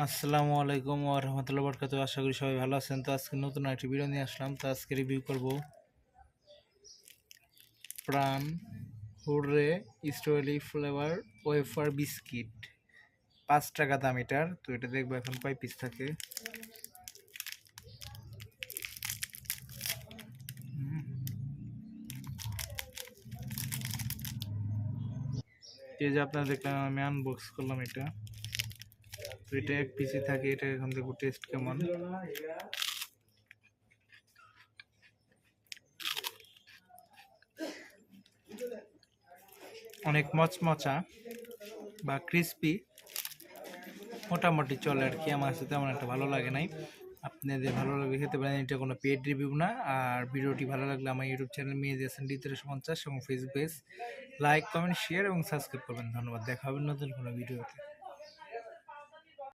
আসসালামু আলাইকুম রাহমাতুল্লাহি ওয়া বারাকাতুহু। আশা করি সবাই ভালো আছেন। তো আজকে নতুন একটি ভিডিও নিয়ে আসলাম। তো আজকে রিভিউ করব Pran, hurray strawberry flavour, wafer biscuit. পাঁচ টাকা দাম এটার। তো এটা দেখব এখন কয় পিস থাকে। এই যে আপনারা দেখলাম আমি আনবক্স করলাম এটা। এটা এক পিসি থাকে, এটা এখন দেখব টেস্ট কেমন। অনেক মচমচা বা ক্রিস্পি মোটামুটি চলে আর কি। আমার কাছে তেমন একটা ভালো লাগে নাই। আপনাদের ভালো লাগে খেতে পারেন, এটা কোনো পেড রিভিউ না। আর ভিডিওটি ভালো লাগলে আমার ইউটিউব চ্যানেল মেয়ে দিয়েছেন ডি তেরোশো পঞ্চাশ এবং Facebook page like comment share এবং সাবস্ক্রাইব করবেন। ধন্যবাদ। দেখা হবে নতুন কোনো ভিডিওতে